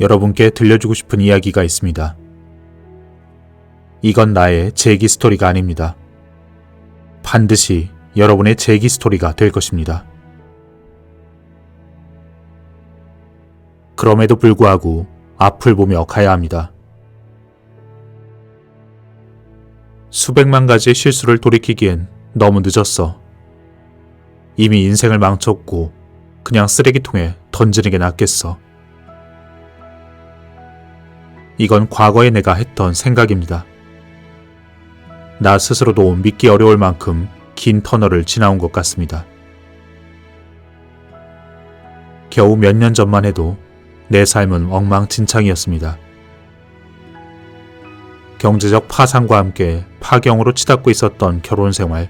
여러분께 들려주고 싶은 이야기가 있습니다. 이건 나의 제기 스토리가 아닙니다. 반드시 여러분의 제기 스토리가 될 것입니다. 그럼에도 불구하고 앞을 보며 가야 합니다. 수백만 가지의 실수를 돌이키기엔 너무 늦었어. 이미 인생을 망쳤고 그냥 쓰레기통에 던지는 게 낫겠어. 이건 과거에 내가 했던 생각입니다. 나 스스로도 믿기 어려울 만큼 긴 터널을 지나온 것 같습니다. 겨우 몇 년 전만 해도 내 삶은 엉망진창이었습니다. 경제적 파산과 함께 파경으로 치닫고 있었던 결혼 생활.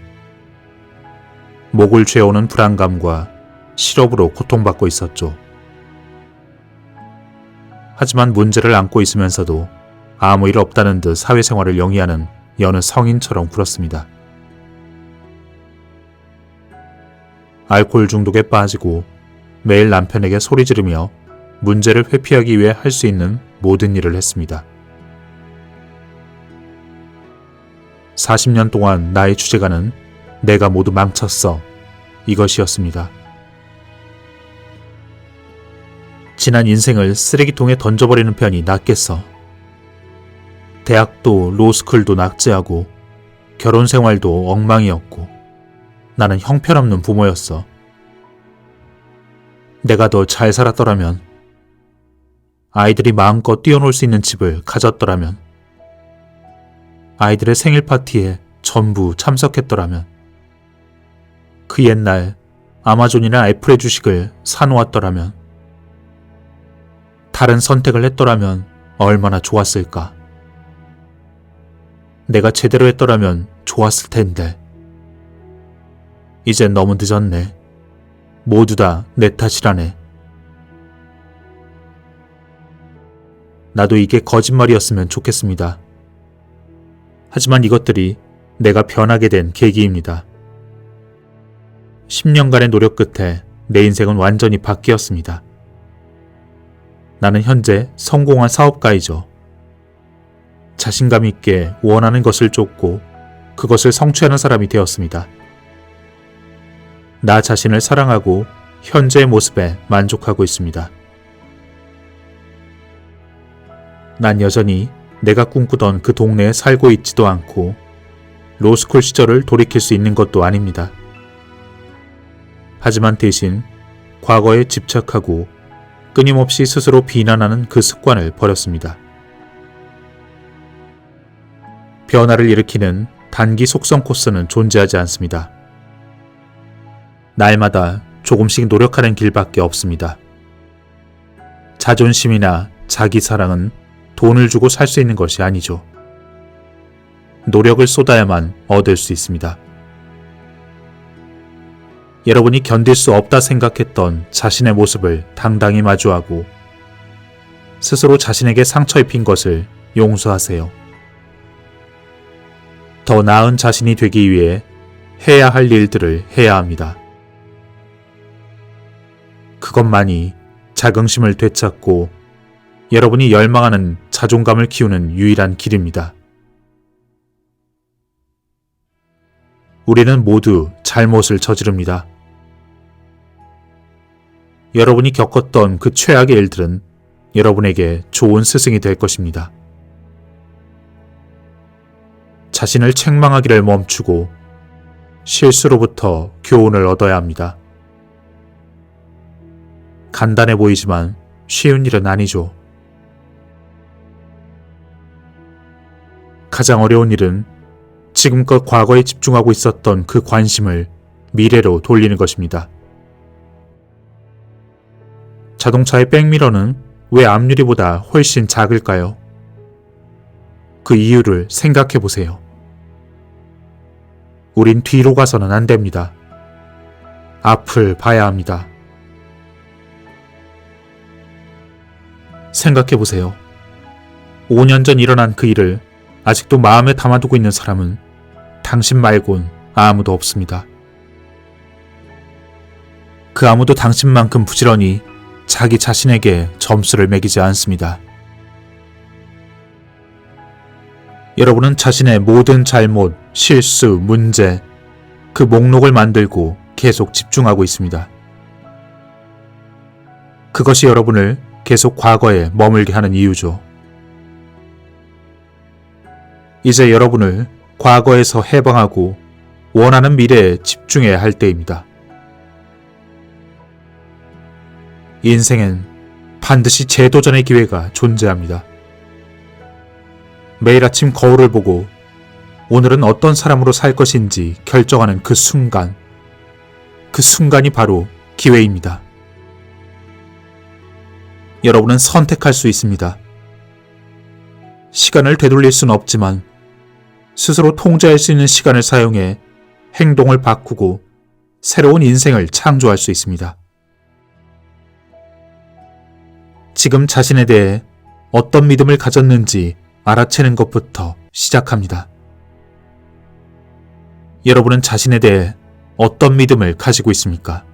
목을 죄오는 불안감과 실업으로 고통받고 있었죠. 하지만 문제를 안고 있으면서도 아무 일 없다는 듯 사회생활을 영위하는 여느 성인처럼 굴었습니다. 알코올 중독에 빠지고 매일 남편에게 소리 지르며 문제를 회피하기 위해 할 수 있는 모든 일을 했습니다. 40년 동안 나의 주제가는 내가 모두 망쳤어. 이것이었습니다. 지난 인생을 쓰레기통에 던져버리는 편이 낫겠어. 대학도 로스쿨도 낙제하고 결혼 생활도 엉망이었고 나는 형편없는 부모였어. 내가 더 잘 살았더라면 아이들이 마음껏 뛰어놀 수 있는 집을 가졌더라면 아이들의 생일 파티에 전부 참석했더라면 그 옛날 아마존이나 애플의 주식을 사놓았더라면 다른 선택을 했더라면 얼마나 좋았을까. 내가 제대로 했더라면 좋았을 텐데. 이젠 너무 늦었네. 모두 다 내 탓이라네. 나도 이게 거짓말이었으면 좋겠습니다. 하지만 이것들이 내가 변하게 된 계기입니다. 10년간의 노력 끝에 내 인생은 완전히 바뀌었습니다. 나는 현재 성공한 사업가이죠. 자신감 있게 원하는 것을 쫓고 그것을 성취하는 사람이 되었습니다. 나 자신을 사랑하고 현재의 모습에 만족하고 있습니다. 난 여전히 내가 꿈꾸던 그 동네에 살고 있지도 않고 로스쿨 시절을 돌이킬 수 있는 것도 아닙니다. 하지만 대신 과거에 집착하고 끊임없이 스스로 비난하는 그 습관을 버렸습니다. 변화를 일으키는 단기 속성 코스는 존재하지 않습니다. 날마다 조금씩 노력하는 길밖에 없습니다. 자존심이나 자기 사랑은 돈을 주고 살 수 있는 것이 아니죠. 노력을 쏟아야만 얻을 수 있습니다. 여러분이 견딜 수 없다 생각했던 자신의 모습을 당당히 마주하고 스스로 자신에게 상처 입힌 것을 용서하세요. 더 나은 자신이 되기 위해 해야 할 일들을 해야 합니다. 그것만이 자긍심을 되찾고 여러분이 열망하는 자존감을 키우는 유일한 길입니다. 우리는 모두 잘못을 저지릅니다. 여러분이 겪었던 그 최악의 일들은 여러분에게 좋은 스승이 될 것입니다. 자신을 책망하기를 멈추고 실수로부터 교훈을 얻어야 합니다. 간단해 보이지만 쉬운 일은 아니죠. 가장 어려운 일은 지금껏 과거에 집중하고 있었던 그 관심을 미래로 돌리는 것입니다. 자동차의 백미러는 왜 앞유리보다 훨씬 작을까요? 그 이유를 생각해 보세요. 우린 뒤로 가서는 안 됩니다. 앞을 봐야 합니다. 생각해 보세요. 5년 전 일어난 그 일을 아직도 마음에 담아두고 있는 사람은 당신 말곤 아무도 없습니다. 그 아무도 당신만큼 부지런히 자기 자신에게 점수를 매기지 않습니다. 여러분은 자신의 모든 잘못, 실수, 문제, 그 목록을 만들고 계속 집중하고 있습니다. 그것이 여러분을 계속 과거에 머물게 하는 이유죠. 이제 여러분을 과거에서 해방하고 원하는 미래에 집중해야 할 때입니다. 인생엔 반드시 재도전의 기회가 존재합니다. 매일 아침 거울을 보고 오늘은 어떤 사람으로 살 것인지 결정하는 그 순간, 그 순간이 바로 기회입니다. 여러분은 선택할 수 있습니다. 시간을 되돌릴 수는 없지만 스스로 통제할 수 있는 시간을 사용해 행동을 바꾸고 새로운 인생을 창조할 수 있습니다. 지금 자신에 대해 어떤 믿음을 가졌는지 알아채는 것부터 시작합니다. 여러분은 자신에 대해 어떤 믿음을 가지고 있습니까?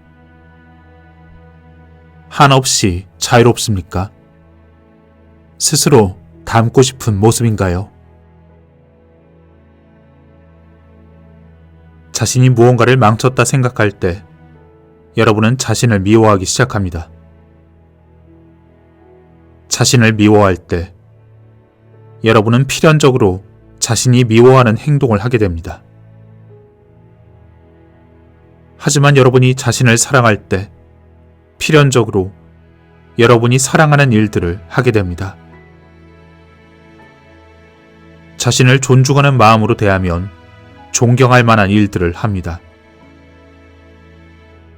한없이 자유롭습니까? 스스로 닮고 싶은 모습인가요? 자신이 무언가를 망쳤다 생각할 때 여러분은 자신을 미워하기 시작합니다. 자신을 미워할 때 여러분은 필연적으로 자신이 미워하는 행동을 하게 됩니다. 하지만 여러분이 자신을 사랑할 때 필연적으로 여러분이 사랑하는 일들을 하게 됩니다. 자신을 존중하는 마음으로 대하면 존경할 만한 일들을 합니다.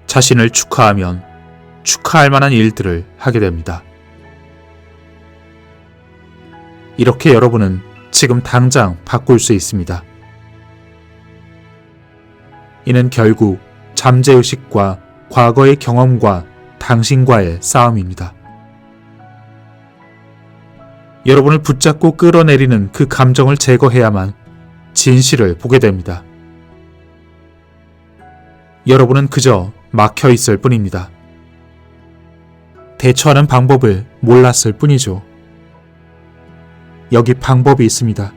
자신을 축하하면 축하할 만한 일들을 하게 됩니다. 이렇게 여러분은 지금 당장 바꿀 수 있습니다. 이는 결국 잠재의식과 과거의 경험과 당신과의 싸움입니다. 여러분을 붙잡고 끌어내리는 그 감정을 제거해야만 진실을 보게 됩니다. 여러분은 그저 막혀 있을 뿐입니다. 대처하는 방법을 몰랐을 뿐이죠. 여기 방법이 있습니다.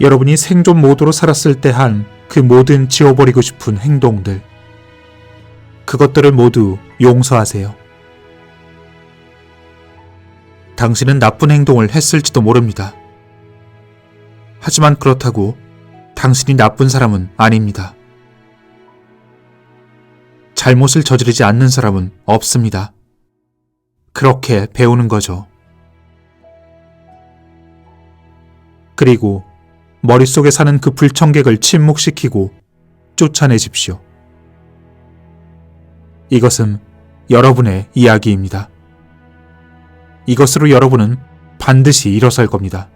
여러분이 생존 모드로 살았을 때 한 그 모든 지워버리고 싶은 행동들. 그것들을 모두 용서하세요. 당신은 나쁜 행동을 했을지도 모릅니다. 하지만 그렇다고 당신이 나쁜 사람은 아닙니다. 잘못을 저지르지 않는 사람은 없습니다. 그렇게 배우는 거죠. 그리고 머릿속에 사는 그 불청객을 침묵시키고 쫓아내십시오. 이것은 여러분의 이야기입니다. 이것으로 여러분은 반드시 일어설 겁니다.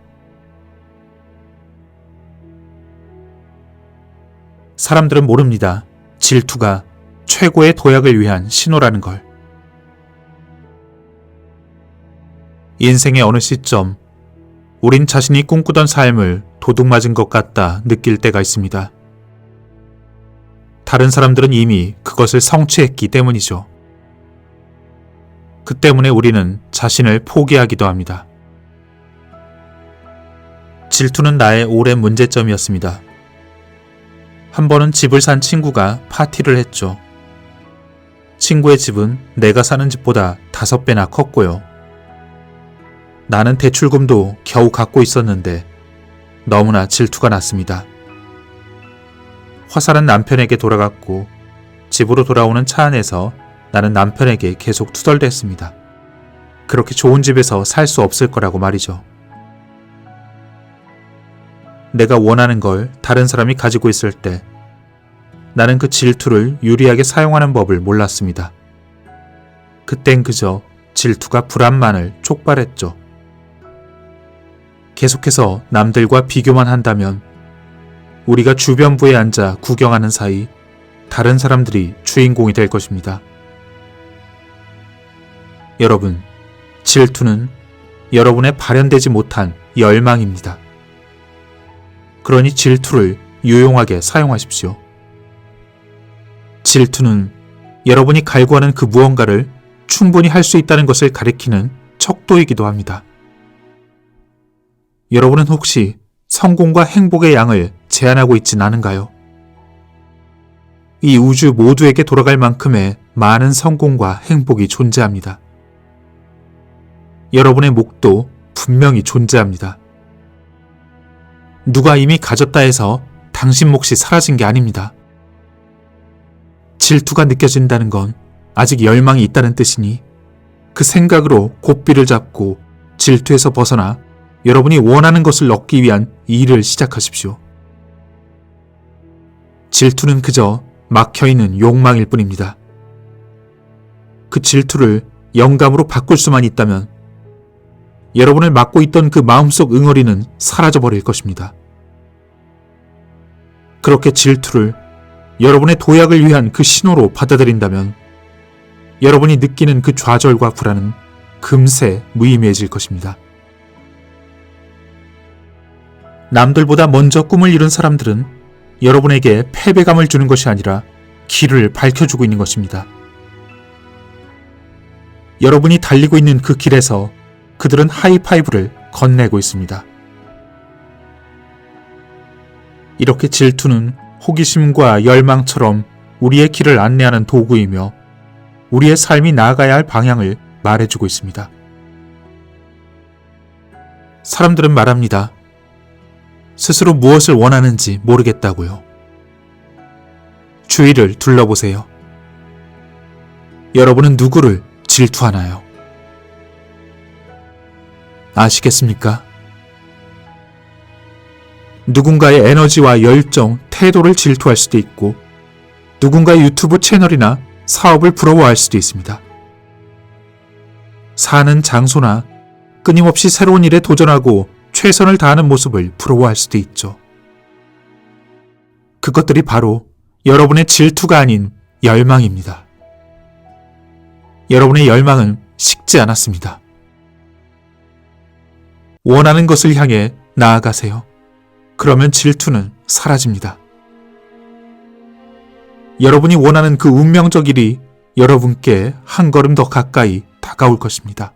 사람들은 모릅니다. 질투가 최고의 도약을 위한 신호라는 걸. 인생의 어느 시점, 우린 자신이 꿈꾸던 삶을 도둑맞은 것 같다 느낄 때가 있습니다. 다른 사람들은 이미 그것을 성취했기 때문이죠. 그 때문에 우리는 자신을 포기하기도 합니다. 질투는 나의 오랜 문제점이었습니다. 한 번은 집을 산 친구가 파티를 했죠. 친구의 집은 내가 사는 집보다 다섯 배나 컸고요. 나는 대출금도 겨우 갖고 있었는데 너무나 질투가 났습니다. 화살은 남편에게 돌아갔고 집으로 돌아오는 차 안에서 나는 남편에게 계속 투덜댔습니다. 그렇게 좋은 집에서 살 수 없을 거라고 말이죠. 내가 원하는 걸 다른 사람이 가지고 있을 때 나는 그 질투를 유리하게 사용하는 법을 몰랐습니다. 그땐 그저 질투가 불안만을 촉발했죠. 계속해서 남들과 비교만 한다면 우리가 주변부에 앉아 구경하는 사이 다른 사람들이 주인공이 될 것입니다. 여러분, 질투는 여러분의 발현되지 못한 열망입니다. 그러니 질투를 유용하게 사용하십시오. 질투는 여러분이 갈구하는 그 무언가를 충분히 할 수 있다는 것을 가리키는 척도이기도 합니다. 여러분은 혹시 성공과 행복의 양을 제한하고 있진 않은가요? 이 우주 모두에게 돌아갈 만큼의 많은 성공과 행복이 존재합니다. 여러분의 목도 분명히 존재합니다. 누가 이미 가졌다 해서 당신 몫이 사라진 게 아닙니다. 질투가 느껴진다는 건 아직 열망이 있다는 뜻이니 그 생각으로 고삐를 잡고 질투에서 벗어나 여러분이 원하는 것을 얻기 위한 일을 시작하십시오. 질투는 그저 막혀있는 욕망일 뿐입니다. 그 질투를 영감으로 바꿀 수만 있다면 여러분을 막고 있던 그 마음속 응어리는 사라져버릴 것입니다. 그렇게 질투를 여러분의 도약을 위한 그 신호로 받아들인다면 여러분이 느끼는 그 좌절과 불안은 금세 무의미해질 것입니다. 남들보다 먼저 꿈을 이룬 사람들은 여러분에게 패배감을 주는 것이 아니라 길을 밝혀주고 있는 것입니다. 여러분이 달리고 있는 그 길에서 그들은 하이파이브를 건네고 있습니다. 이렇게 질투는 호기심과 열망처럼 우리의 길을 안내하는 도구이며 우리의 삶이 나아가야 할 방향을 말해주고 있습니다. 사람들은 말합니다. 스스로 무엇을 원하는지 모르겠다고요. 주위를 둘러보세요. 여러분은 누구를 질투하나요? 아시겠습니까? 누군가의 에너지와 열정, 태도를 질투할 수도 있고, 누군가의 유튜브 채널이나 사업을 부러워할 수도 있습니다. 사는 장소나 끊임없이 새로운 일에 도전하고 최선을 다하는 모습을 부러워할 수도 있죠. 그것들이 바로 여러분의 질투가 아닌 열망입니다. 여러분의 열망은 식지 않았습니다. 원하는 것을 향해 나아가세요. 그러면 질투는 사라집니다. 여러분이 원하는 그 운명적 일이 여러분께 한 걸음 더 가까이 다가올 것입니다.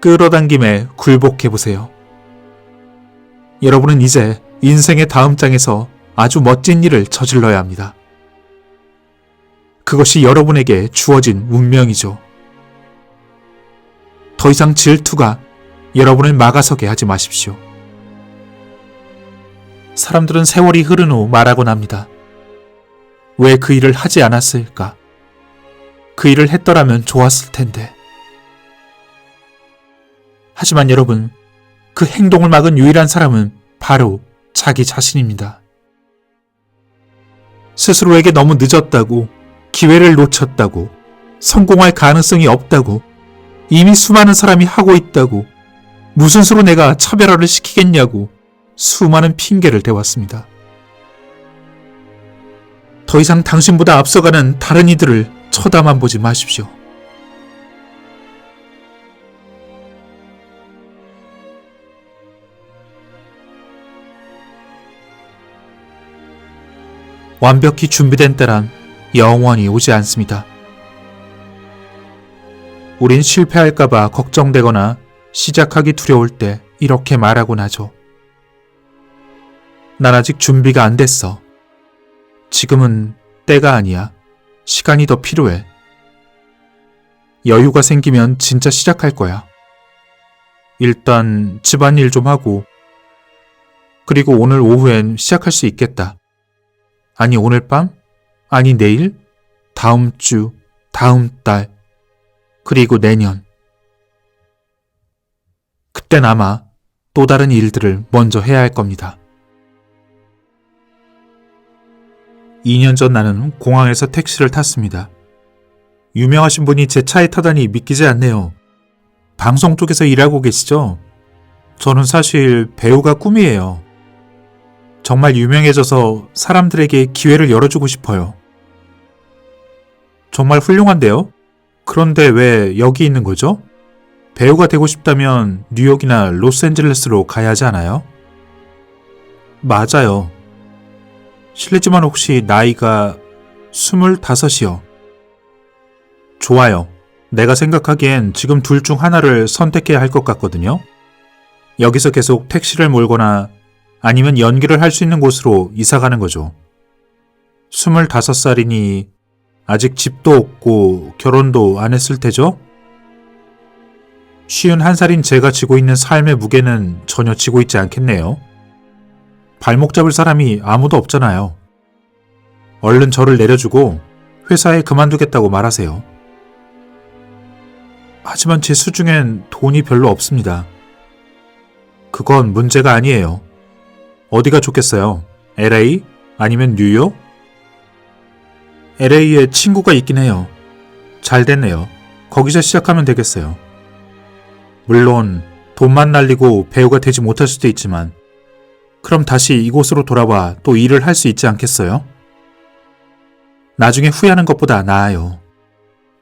끌어당김에 굴복해보세요. 여러분은 이제 인생의 다음 장에서 아주 멋진 일을 저질러야 합니다. 그것이 여러분에게 주어진 운명이죠. 더 이상 질투가 여러분을 막아서게 하지 마십시오. 사람들은 세월이 흐른 후 말하곤 합니다. 왜 그 일을 하지 않았을까? 그 일을 했더라면 좋았을 텐데. 하지만 여러분, 그 행동을 막은 유일한 사람은 바로 자기 자신입니다. 스스로에게 너무 늦었다고, 기회를 놓쳤다고, 성공할 가능성이 없다고, 이미 수많은 사람이 하고 있다고, 무슨 수로 내가 차별화를 시키겠냐고 수많은 핑계를 대왔습니다. 더 이상 당신보다 앞서가는 다른 이들을 쳐다만 보지 마십시오. 완벽히 준비된 때란 영원히 오지 않습니다. 우린 실패할까봐 걱정되거나 시작하기 두려울 때 이렇게 말하곤 하죠. 난 아직 준비가 안 됐어. 지금은 때가 아니야. 시간이 더 필요해. 여유가 생기면 진짜 시작할 거야. 일단 집안일 좀 하고, 그리고 오늘 오후엔 시작할 수 있겠다. 아니, 오늘 밤? 아니, 내일? 다음 주, 다음 달, 그리고 내년. 그땐 아마 또 다른 일들을 먼저 해야 할 겁니다. 2년 전 나는 공항에서 택시를 탔습니다. 유명하신 분이 제 차에 타다니 믿기지 않네요. 방송 쪽에서 일하고 계시죠? 저는 사실 배우가 꿈이에요. 정말 유명해져서 사람들에게 기회를 열어주고 싶어요. 정말 훌륭한데요? 그런데 왜 여기 있는 거죠? 배우가 되고 싶다면 뉴욕이나 로스앤젤레스로 가야 하지 않아요? 맞아요. 실례지만 혹시 나이가 스물다섯이요. 좋아요. 내가 생각하기엔 지금 둘 중 하나를 선택해야 할 것 같거든요. 여기서 계속 택시를 몰거나 아니면 연기를 할 수 있는 곳으로 이사 가는 거죠. 25살이니 아직 집도 없고 결혼도 안 했을 테죠? 쉬운 한 살인 제가 지고 있는 삶의 무게는 전혀 지고 있지 않겠네요. 발목 잡을 사람이 아무도 없잖아요. 얼른 저를 내려주고 회사에 그만두겠다고 말하세요. 하지만 제 수중엔 돈이 별로 없습니다. 그건 문제가 아니에요. 어디가 좋겠어요? LA? 아니면 뉴욕? LA에 친구가 있긴 해요. 잘 됐네요. 거기서 시작하면 되겠어요. 물론 돈만 날리고 배우가 되지 못할 수도 있지만 그럼 다시 이곳으로 돌아와 또 일을 할 수 있지 않겠어요? 나중에 후회하는 것보다 나아요.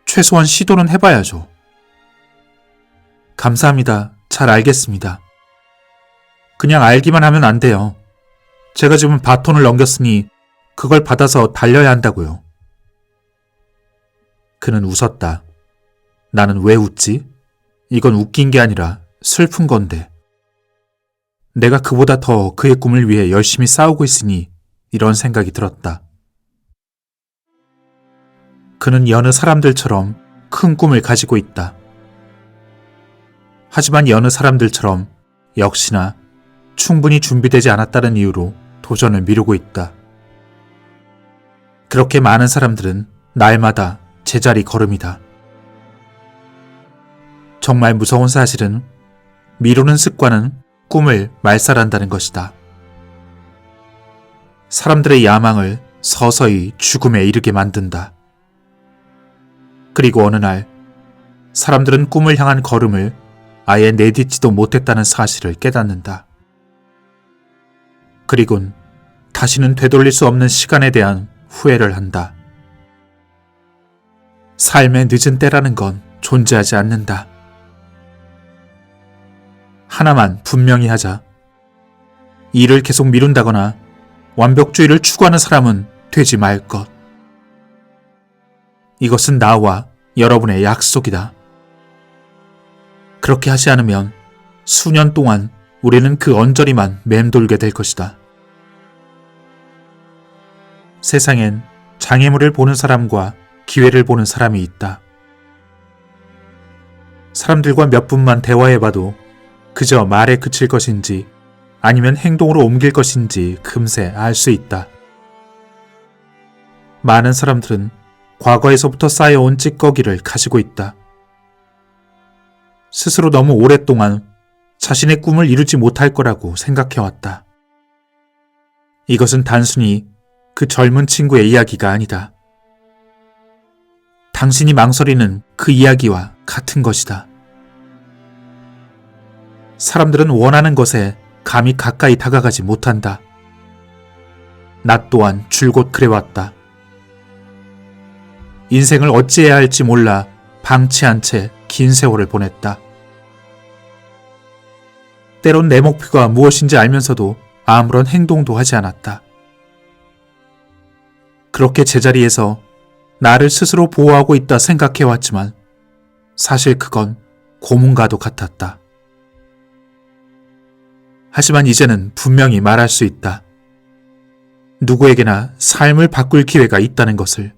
최소한 시도는 해봐야죠. 감사합니다. 잘 알겠습니다. 그냥 알기만 하면 안 돼요. 제가 지금 바톤을 넘겼으니 그걸 받아서 달려야 한다고요. 그는 웃었다. 나는 왜 웃지? 이건 웃긴 게 아니라 슬픈 건데. 내가 그보다 더 그의 꿈을 위해 열심히 싸우고 있으니 이런 생각이 들었다. 그는 여느 사람들처럼 큰 꿈을 가지고 있다. 하지만 여느 사람들처럼 역시나 충분히 준비되지 않았다는 이유로 도전을 미루고 있다. 그렇게 많은 사람들은 날마다 제자리 걸음이다. 정말 무서운 사실은 미루는 습관은 꿈을 말살한다는 것이다. 사람들의 야망을 서서히 죽음에 이르게 만든다. 그리고 어느 날 사람들은 꿈을 향한 걸음을 아예 내딛지도 못했다는 사실을 깨닫는다. 그리곤 다시는 되돌릴 수 없는 시간에 대한 후회를 한다. 삶의 늦은 때라는 건 존재하지 않는다. 하나만 분명히 하자. 일을 계속 미룬다거나 완벽주의를 추구하는 사람은 되지 말 것. 이것은 나와 여러분의 약속이다. 그렇게 하지 않으면 수년 동안 우리는 그 언저리만 맴돌게 될 것이다. 세상엔 장애물을 보는 사람과 기회를 보는 사람이 있다. 사람들과 몇 분만 대화해봐도 그저 말에 그칠 것인지 아니면 행동으로 옮길 것인지 금세 알 수 있다. 많은 사람들은 과거에서부터 쌓여온 찌꺼기를 가지고 있다. 스스로 너무 오랫동안 자신의 꿈을 이루지 못할 거라고 생각해왔다. 이것은 단순히 그 젊은 친구의 이야기가 아니다. 당신이 망설이는 그 이야기와 같은 것이다. 사람들은 원하는 것에 감히 가까이 다가가지 못한다. 나 또한 줄곧 그래왔다. 인생을 어찌해야 할지 몰라 방치한 채 긴 세월을 보냈다. 때론 내 목표가 무엇인지 알면서도 아무런 행동도 하지 않았다. 그렇게 제자리에서 나를 스스로 보호하고 있다 생각해왔지만 사실 그건 고문과도 같았다. 하지만 이제는 분명히 말할 수 있다. 누구에게나 삶을 바꿀 기회가 있다는 것을.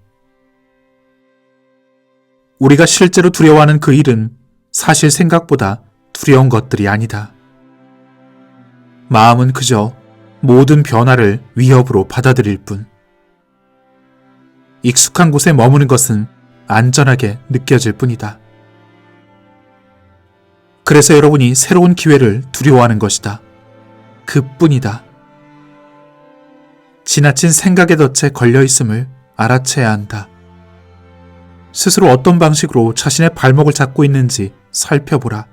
우리가 실제로 두려워하는 그 일은 사실 생각보다 두려운 것들이 아니다. 마음은 그저 모든 변화를 위협으로 받아들일 뿐. 익숙한 곳에 머무는 것은 안전하게 느껴질 뿐이다. 그래서 여러분이 새로운 기회를 두려워하는 것이다. 그 뿐이다. 지나친 생각의 덫에 걸려 있음을 알아채야 한다. 스스로 어떤 방식으로 자신의 발목을 잡고 있는지 살펴보라.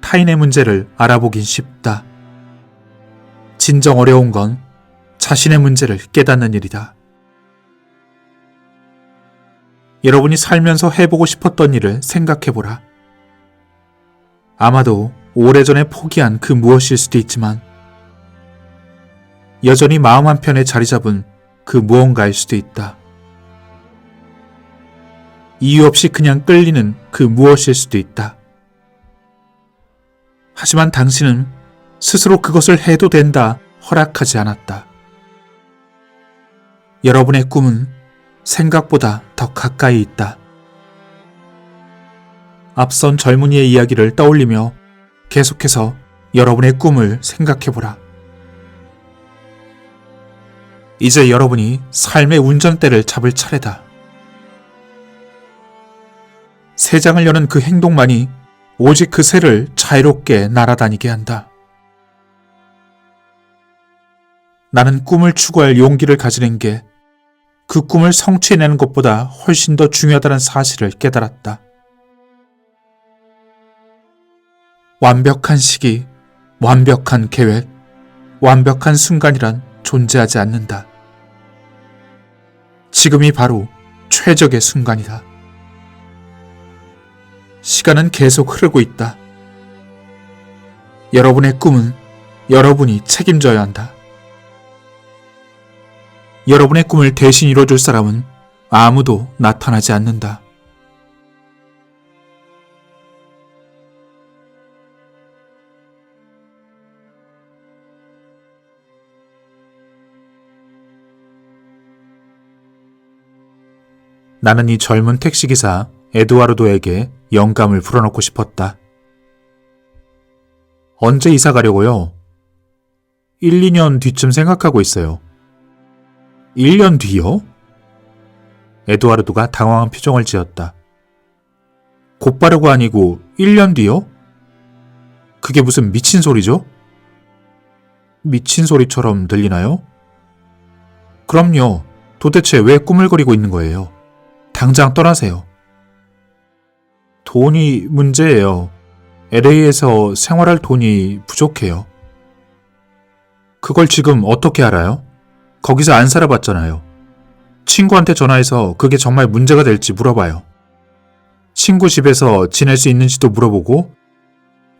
타인의 문제를 알아보긴 쉽다. 진정 어려운 건 자신의 문제를 깨닫는 일이다. 여러분이 살면서 해보고 싶었던 일을 생각해보라. 아마도 오래전에 포기한 그 무엇일 수도 있지만, 여전히 마음 한편에 자리 잡은 그 무언가일 수도 있다. 이유 없이 그냥 끌리는 그 무엇일 수도 있다. 하지만 당신은 스스로 그것을 해도 된다 허락하지 않았다. 여러분의 꿈은 생각보다 더 가까이 있다. 앞선 젊은이의 이야기를 떠올리며 계속해서 여러분의 꿈을 생각해보라. 이제 여러분이 삶의 운전대를 잡을 차례다. 새 장을 여는 그 행동만이 오직 그 새를 자유롭게 날아다니게 한다. 나는 꿈을 추구할 용기를 가지는 게 그 꿈을 성취해내는 것보다 훨씬 더 중요하다는 사실을 깨달았다. 완벽한 시기, 완벽한 계획, 완벽한 순간이란 존재하지 않는다. 지금이 바로 최적의 순간이다. 시간은 계속 흐르고 있다. 여러분의 꿈은 여러분이 책임져야 한다. 여러분의 꿈을 대신 이뤄줄 사람은 아무도 나타나지 않는다. 나는 이 젊은 택시기사 에드와르도에게 영감을 불어넣고 싶었다. 언제 이사 가려고요? 1, 2년 뒤쯤 생각하고 있어요. 1년 뒤요? 에드와르도가 당황한 표정을 지었다. 곧바르고 아니고 1년 뒤요? 그게 무슨 미친 소리죠? 미친 소리처럼 들리나요? 그럼요. 도대체 왜 꾸물거리고 있는 거예요? 당장 떠나세요. 돈이 문제예요. LA에서 생활할 돈이 부족해요. 그걸 지금 어떻게 알아요? 거기서 안 살아봤잖아요. 친구한테 전화해서 그게 정말 문제가 될지 물어봐요. 친구 집에서 지낼 수 있는지도 물어보고,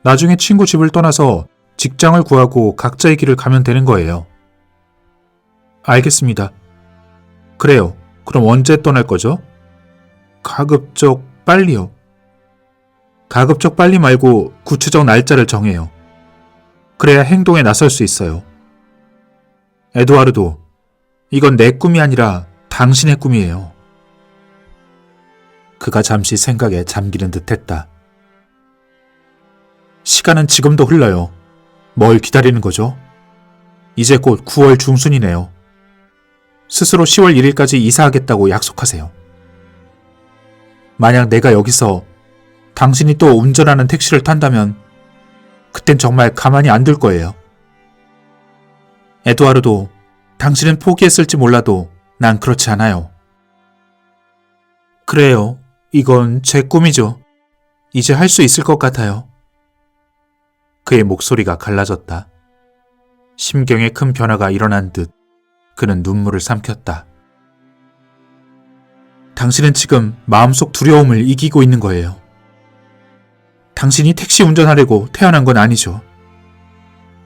나중에 친구 집을 떠나서 직장을 구하고 각자의 길을 가면 되는 거예요. 알겠습니다. 그래요. 그럼 언제 떠날 거죠? 가급적 빨리요. 가급적 빨리 말고 구체적 날짜를 정해요. 그래야 행동에 나설 수 있어요. 에드와르도, 이건 내 꿈이 아니라 당신의 꿈이에요. 그가 잠시 생각에 잠기는 듯 했다. 시간은 지금도 흘러요. 뭘 기다리는 거죠? 이제 곧 9월 중순이네요. 스스로 10월 1일까지 이사하겠다고 약속하세요. 만약 내가 여기서 당신이 또 운전하는 택시를 탄다면 그땐 정말 가만히 안 둘 거예요. 에드와르도 당신은 포기했을지 몰라도 난 그렇지 않아요. 그래요. 이건 제 꿈이죠. 이제 할 수 있을 것 같아요. 그의 목소리가 갈라졌다. 심경에 큰 변화가 일어난 듯 그는 눈물을 삼켰다. 당신은 지금 마음속 두려움을 이기고 있는 거예요. 당신이 택시 운전하려고 태어난 건 아니죠.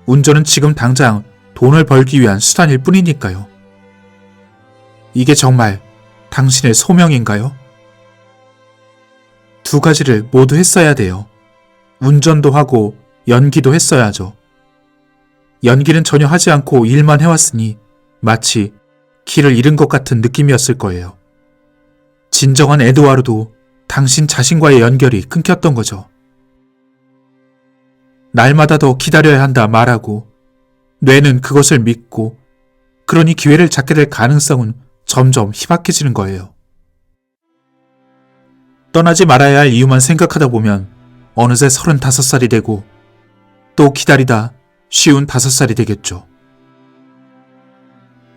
운전은 지금 당장 돈을 벌기 위한 수단일 뿐이니까요. 이게 정말 당신의 소명인가요? 두 가지를 모두 했어야 돼요. 운전도 하고 연기도 했어야죠. 연기는 전혀 하지 않고 일만 해왔으니 마치 길을 잃은 것 같은 느낌이었을 거예요. 진정한 에드와르도 당신 자신과의 연결이 끊겼던 거죠. 날마다 더 기다려야 한다 말하고 뇌는 그것을 믿고 그러니 기회를 잡게 될 가능성은 점점 희박해지는 거예요. 떠나지 말아야 할 이유만 생각하다 보면 어느새 35살이 되고 또 기다리다 쉬운 5살이 되겠죠.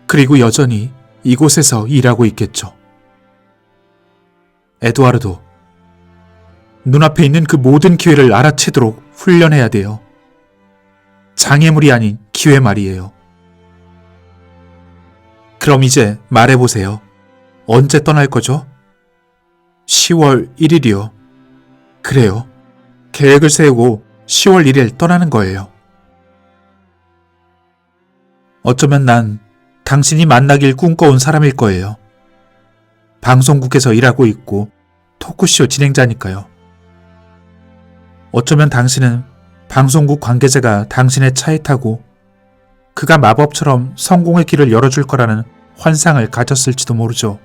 그리고 여전히 이곳에서 일하고 있겠죠. 에드와르도 눈앞에 있는 그 모든 기회를 알아채도록 훈련해야 돼요. 장애물이 아닌 기회 말이에요. 그럼 이제 말해보세요. 언제 떠날 거죠? 10월 1일이요. 그래요. 계획을 세우고 10월 1일 떠나는 거예요. 어쩌면 난 당신이 만나길 꿈꿔온 사람일 거예요. 방송국에서 일하고 있고 토크쇼 진행자니까요. 어쩌면 당신은 방송국 관계자가 당신의 차에 타고 그가 마법처럼 성공의 길을 열어줄 거라는 환상을 가졌을지도 모르죠.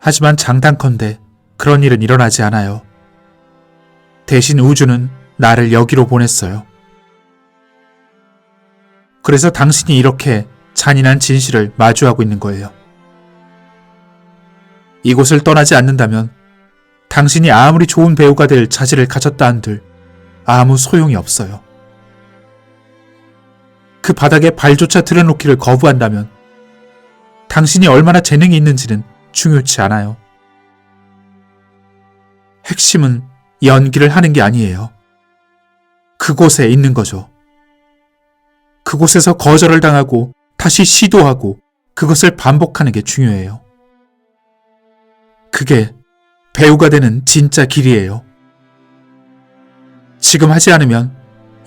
하지만 장단컨대 그런 일은 일어나지 않아요. 대신 우주는 나를 여기로 보냈어요. 그래서 당신이 이렇게 잔인한 진실을 마주하고 있는 거예요. 이곳을 떠나지 않는다면 당신이 아무리 좋은 배우가 될 자질을 가졌다 한들 아무 소용이 없어요. 그 바닥에 발조차 들여놓기를 거부한다면 당신이 얼마나 재능이 있는지는 중요치 않아요. 핵심은 연기를 하는 게 아니에요. 그곳에 있는 거죠. 그곳에서 거절을 당하고 다시 시도하고 그것을 반복하는 게 중요해요. 그게 배우가 되는 진짜 길이에요. 지금 하지 않으면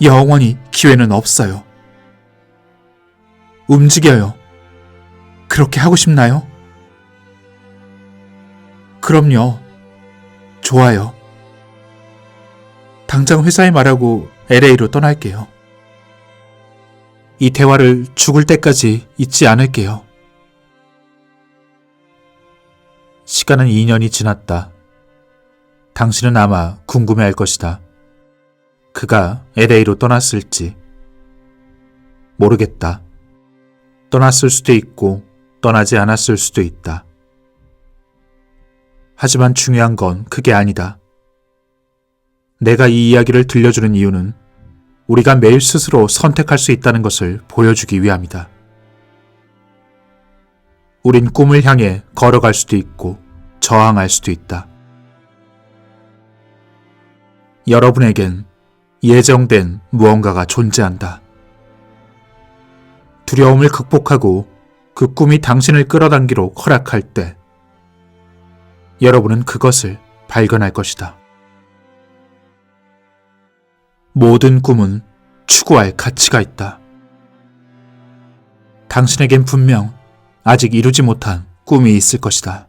영원히 기회는 없어요. 움직여요. 그렇게 하고 싶나요? 그럼요. 좋아요. 당장 회사에 말하고 LA로 떠날게요. 이 대화를 죽을 때까지 잊지 않을게요. 시간은 2년이 지났다. 당신은 아마 궁금해 할 것이다. 그가 LA로 떠났을지. 모르겠다. 떠났을 수도 있고 떠나지 않았을 수도 있다. 하지만 중요한 건 그게 아니다. 내가 이 이야기를 들려주는 이유는 우리가 매일 스스로 선택할 수 있다는 것을 보여주기 위함이다. 우린 꿈을 향해 걸어갈 수도 있고 저항할 수도 있다. 여러분에겐 예정된 무언가가 존재한다. 두려움을 극복하고 그 꿈이 당신을 끌어당기로 허락할 때 여러분은 그것을 발견할 것이다. 모든 꿈은 추구할 가치가 있다. 당신에겐 분명 아직 이루지 못한 꿈이 있을 것이다.